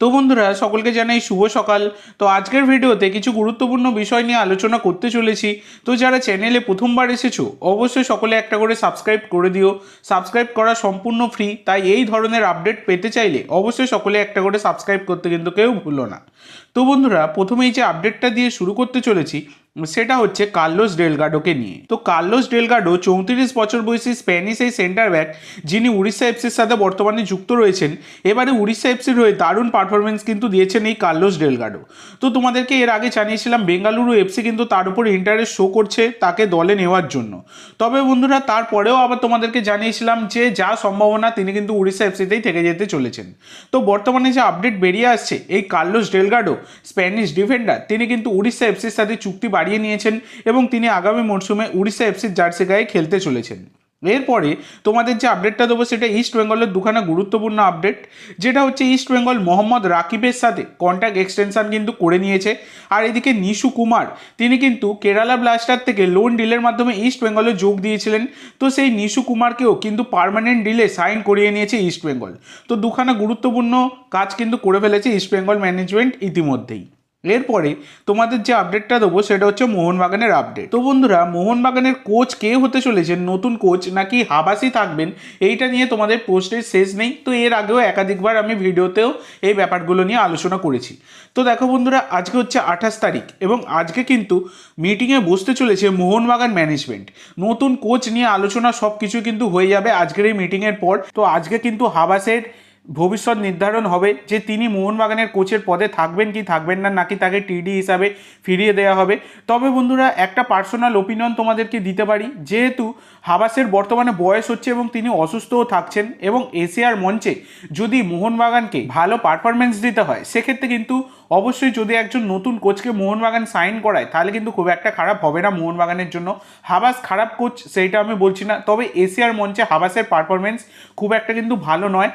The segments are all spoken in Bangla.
তো বন্ধুরা, সকলকে জানাই শুভ সকাল। তো আজকের ভিডিওতে কিছু গুরুত্বপূর্ণ বিষয় নিয়ে আলোচনা করতে চলেছি। তো যারা চ্যানেলে প্রথমবার এসেছ, অবশ্যই সকলে একটা করে সাবস্ক্রাইব করে দিও। সাবস্ক্রাইব করা সম্পূর্ণ ফ্রি তাই এই ধরনের আপডেট পেতে চাইলে অবশ্যই সকলে একটা করে সাবস্ক্রাইব করতে কিন্তু কেউ ভুলো না। তো বন্ধুরা, প্রথমেই যে আপডেটটা দিয়ে শুরু করতে চলেছি, সেটা হচ্ছে কার্লোস ডেলগাডোকে নিয়ে। তো কার্লোস ডেলগাডো চৌত্রিশ বছর বয়সী স্প্যানিশ এই সেন্টার ব্যাক যিনি উড়িষ্যা এফসির সাথে বর্তমানে যুক্ত রয়েছেন। এবারে উড়িষ্যা এফসির হয়ে দারুণ পারফরমেন্স কিন্তু দিয়েছেন এই কার্লোস ডেলগাডো। তো তোমাদেরকে এর আগে জানিয়েছিলাম, বেঙ্গালুরু এফসি কিন্তু তার উপর ইন্টারেস্ট শো করছে তাকে দলে নেওয়ার জন্য। তবে বন্ধুরা, তারপরেও আবার তোমাদেরকে জানিয়েছিলাম যে, যা সম্ভাবনা, তিনি কিন্তু উড়িষ্যা এফসিতেই থেকে যেতে চলেছেন। তো বর্তমানে যে আপডেট বেরিয়ে আসছে, এই কার্লোস ডেলগাডো স্প্যানিশ ডিফেন্ডার তিনি কিন্তু উড়িষ্যা এফসির সাথে চুক্তি বাড়িয়ে নিয়েছেন এবং তিনি আগামী মরশুমে উড়িষ্যা এফসির জার্সি গায়ে খেলতে চলেছেন। এরপরে তোমাদের যে আপডেটটা দেবো সেটা ইস্ট বেঙ্গলের দুখানা গুরুত্বপূর্ণ আপডেট যেটা হচ্ছে ইস্ট বেঙ্গল মোহাম্মদ রাকিবের সাথে কন্ট্যাক্ট এক্সটেনশন কিন্তু করে নিয়েছে। আর এদিকে নিশু কুমার, তিনি কিন্তু কেরালা ব্লাস্টার থেকে লোন ডিলের মাধ্যমে ইস্ট বেঙ্গলে যোগ দিয়েছিলেন। তো সেই নিশু কুমারকেও কিন্তু পার্মানেন্ট ডিলে সাইন করিয়ে নিয়েছে ইস্ট বেঙ্গল তো দুখানা গুরুত্বপূর্ণ কাজ কিন্তু করে ফেলেছে ইস্ট বেঙ্গল ম্যানেজমেন্ট ইতিমধ্যেই। এরপরে তোমাদের যে আপডেটটা দেবো সেটা হচ্ছে মোহনবাগানের আপডেট তো বন্ধুরা, মোহনবাগানের কোচ কে হতে চলেছেন নতুন কোচ নাকি হাবাসি থাকবেন, এইটা নিয়ে তোমাদের পোস্টের শেষ নেই। তো এর আগেও একাধিকবার আমি ভিডিওতেও এই ব্যাপারগুলো নিয়ে আলোচনা করেছি। তো দেখো বন্ধুরা, আজকে হচ্ছে আঠাশ তারিখ এবং আজকে কিন্তু মিটিংয়ে বসতে চলেছে মোহনবাগান ম্যানেজমেন্ট নতুন কোচ নিয়ে আলোচনা সব কিছু কিন্তু হয়ে যাবে আজকের এই মিটিংয়ের পর। তো আজকে কিন্তু হাবাসের ভবিষ্যৎ নির্ধারণ হবে যে তিনি মোহনবাগানের কোচের পদে থাকবেন কি থাকবেন না, নাকি তাকে টিডি হিসাবে ফিরিয়ে দেওয়া হবে। তবে বন্ধুরা, একটা পার্সোনাল ওপিনিয়ন তোমাদেরকে দিতে পারি। যেহেতু হাবাসের বর্তমানে বয়স হচ্ছে এবং তিনি অসুস্থও থাকছেন এবং এশিয়ার মঞ্চে যদি মোহনবাগানকে ভালো পারফরমেন্স দিতে হয়, সেক্ষেত্রে কিন্তু অবশ্যই যদি একজন নতুন কোচকে মোহনবাগান সাইন করায়, তাহলে কিন্তু খুব একটা খারাপ হবে না মোহনবাগানের জন্য। হাবাস খারাপ কোচ, সেইটা আমি বলছি না। তবে এশিয়ার মঞ্চে হাবাসের পারফরমেন্স খুব একটা কিন্তু ভালো নয়।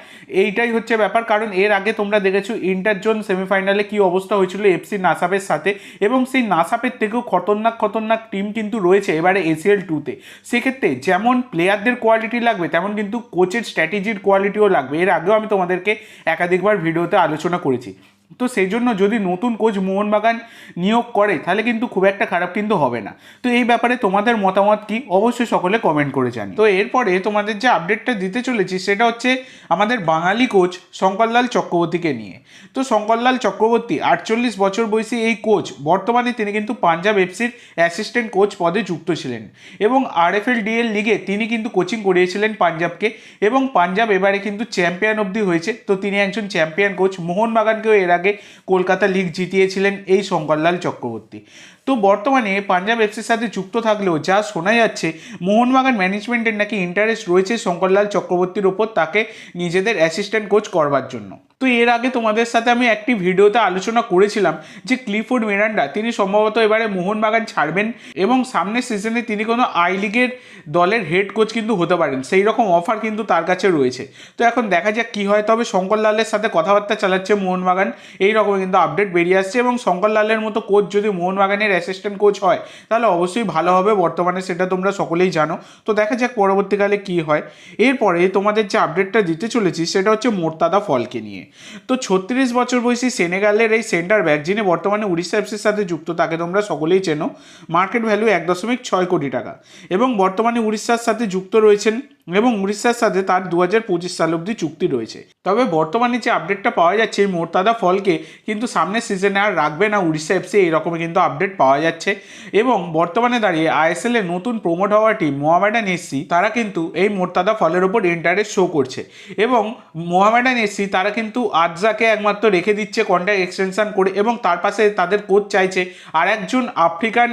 এইটাই হচ্ছে ব্যাপার, কারণ এর আগে তোমরা দেখেছ ইন্টারজোন সেমিফাইনালে কি অবস্থা হয়েছিল এফসি নাসাপের সাথে, এবং সেই নাসাপের থেকেও খতরনাক খতরনাক টিম কিন্তু রয়েছে এবারে এসিএল টুতে। সেক্ষেত্রে যেমন প্লেয়ারদের কোয়ালিটি লাগবে, তেমন কিন্তু কোচের স্ট্র্যাটেজির কোয়ালিটিও লাগবে। এর আগেও আমি তোমাদেরকে একাধিকবার ভিডিওতে আলোচনা করেছি। তো সেই জন্য যদি নতুন কোচ মোহনবাগান নিয়োগ করে, তাহলে কিন্তু খুব একটা খারাপ কিন্তু হবে না। তো এই ব্যাপারে তোমাদের মতামত কি? অবশ্যই সকলে কমেন্ট করে জানি তো এরপরে তোমাদের যে আপডেটটা দিতে চলেছি, সেটা হচ্ছে আমাদের বাঙালি কোচ শঙ্করলাল চক্রবর্তীকে নিয়ে। তো শঙ্করলাল চক্রবর্তী, আটচল্লিশ বছর বয়সী এই কোচ, বর্তমানে তিনি কিন্তু পাঞ্জাব এফসির অ্যাসিস্ট্যান্ট কোচ পদে যুক্ত ছিলেন। এবং আর এফ আরএফএল ডিএল লিগে তিনি কিন্তু কোচিং করিয়েছিলেন পাঞ্জাবকে। এবং পাঞ্জাব এবারে কিন্তু চ্যাম্পিয়ন অবধি হয়েছে। তো তিনি একজন চ্যাম্পিয়ন কোচ মোহনবাগানকেও এর আগে কলকাতা লিগ জিতিয়েছিলেন এই শঙ্করলাল চক্রবর্তী। তো বর্তমানে পাঞ্জাব এফসির সাথে যুক্ত থাকলেও যা শোনা যাচ্ছে, মোহনবাগান ম্যানেজমেন্টের নাকি ইন্টারেস্ট রয়েছে শঙ্করলাল চক্রবর্তীর ওপর তাকে নিজেদের অ্যাসিস্ট্যান্ট কোচ করবার জন্য। তো এর আগে তোমাদের সাথে আমি একটি ভিডিওতে আলোচনা করেছিলাম যে ক্লিফোর্ড মিরান্ডা, তিনি সম্ভবত এবারে মোহনবাগান ছাড়বেন এবং সামনের সিজনে তিনি কোনো আই লিগের দলের হেড কোচ কিন্তু হতে পারেন। সেই রকম অফার কিন্তু তার কাছে রয়েছে। তো এখন দেখা যাক কী হয়। তবে শঙ্কর লালের সাথে কথাবার্তা চালাচ্ছে মোহনবাগান। এই রকম কিন্তু আপডেট বেরিয়ে আসছে এবং শঙ্কর লালের মতো কোচ যদি মোহনবাগানের অ্যাসিস্ট্যান্ট কোচ হয়, তাহলে অবশ্যই ভালো হবে। বর্তমানে সেটা তোমরা সকলেই জানো। তো দেখা যাক পরবর্তীকালে কী হয়। এরপরে তোমাদের যে আপডেটটা দিতে চলেছি, সেটা হচ্ছে মোর্তাদা ফলকে নিয়ে। তো ছত্রিশ বছর বয়সী সেনেগালের এই সেন্টার ব্যাক যিনি বর্তমানে উড়িষ্যা এফসির সাথে যুক্ত, তাকে তোমরা সকলেই চেনো মার্কেট ভ্যালু এক দশমিক ছয় কোটি টাকা। এবং বর্তমানে উড়িষ্যার সাথে যুক্ত রয়েছেন এবং উড়িষ্যার সাথে তার দু হাজার পঁচিশ সাল অবধি চুক্তি রয়েছে। তবে বর্তমানে যে আপডেটটা পাওয়া যাচ্ছে এই মোরতাদা ফলকে কিন্তু সামনের সিজনে আর রাখবে না। উড়িষ্যা এফসি এইরকমই কিন্তু আপডেট পাওয়া যাচ্ছে এবং বর্তমানে দাঁড়িয়ে আইএসএল এর নতুন প্রমোট হওয়া টিম মোহামেডান এসসি তারা কিন্তু এই মোরতাদা ফলের ওপর ইন্টারেস্ট শো করছে এবং মোহামেডান এসসি তারা কিন্তু আজজাকে একমাত্র রেখে দিচ্ছে কন্ট্যাক্ট এক্সটেনশন করে এবং তার পাশে তাদের কোচ চাইছে আর একজন আফ্রিকান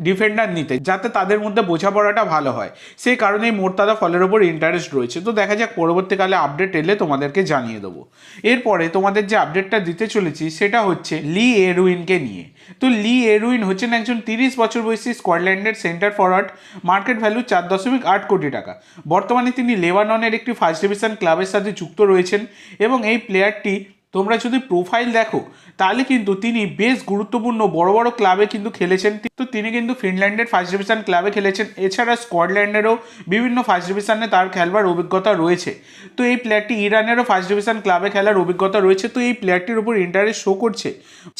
ডিফেন্ডার নিতে, যাতে তাদের মধ্যে বোঝাপড়াটা ভালো হয়। সেই কারণেই মোরতাদা ফলের ওপর ইন্টারেস্ট রয়েছে। তো দেখা যাক, পরবর্তীকালে আপডেট এলে তোমাদেরকে জানিয়ে দেবো। এরপরে তোমাদের যে আপডেটটা দিতে চলেছি, সেটা হচ্ছে লি এরুইনকে নিয়ে। তো লি এরুইন হচ্ছেন একজন তিরিশ বছর বয়সী স্কটল্যান্ডের সেন্টার ফরওয়ার্ড মার্কেট ভ্যালু চার দশমিক আট কোটি টাকা। বর্তমানে তিনি লেবাননের একটি ফার্স্ট ডিভিশন ক্লাবের সাথে যুক্ত রয়েছেন এবং এই প্লেয়ারটি তোমরা যদি প্রোফাইল দেখো, তাহলে কিন্তু তিনি বেশ গুরুত্বপূর্ণ বড় বড় ক্লাবে কিন্তু খেলেছেন। তো তিনি কিন্তু ফিনল্যান্ডের ফার্স্ট ডিভিশন ক্লাবে খেলেছেন। এছাড়া স্কটল্যান্ডেরও বিভিন্ন ফার্স্ট ডিভিশনে তার খেলবার অভিজ্ঞতা রয়েছে। তো এই প্লেয়ারটি ইরানেরও ফার্স্ট ডিভিশন ক্লাবে খেলার অভিজ্ঞতা রয়েছে। তো এই প্লেয়ারটির উপর ইন্টারেস্ট শো করছে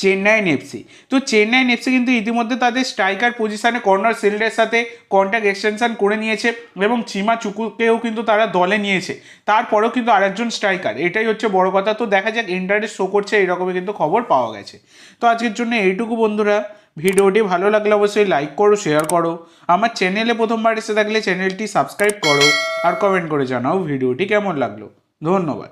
চেন্নাইন এফসি তো চেন্নাইন এফসি কিন্তু ইতিমধ্যে তাদের স্ট্রাইকার পজিশনে কর্নার সিল্ডের সাথে কন্ট্যাক্ট এক্সটেনশন করে নিয়েছে এবং চিমা চুকুকেও কিন্তু তারা দলে নিয়েছে। তারপরেও কিন্তু আরেকজন স্ট্রাইকার এটাই হচ্ছে বড় কথা। তো দেখা যাক ইন্টারেস্ট শো করছে, এইরকমই কিন্তু খবর পাওয়া গেছে। তো আজকের জন্য এইটুকু বন্ধুরা। ভিডিওটি ভালো লাগলে অবশ্যই লাইক করো শেয়ার করো। আমার চ্যানেলে প্রথমবার এসে থাকলে চ্যানেলটি সাবস্ক্রাইব করো আর কমেন্ট করে জানাও ভিডিওটি কেমন লাগল। ধন্যবাদ।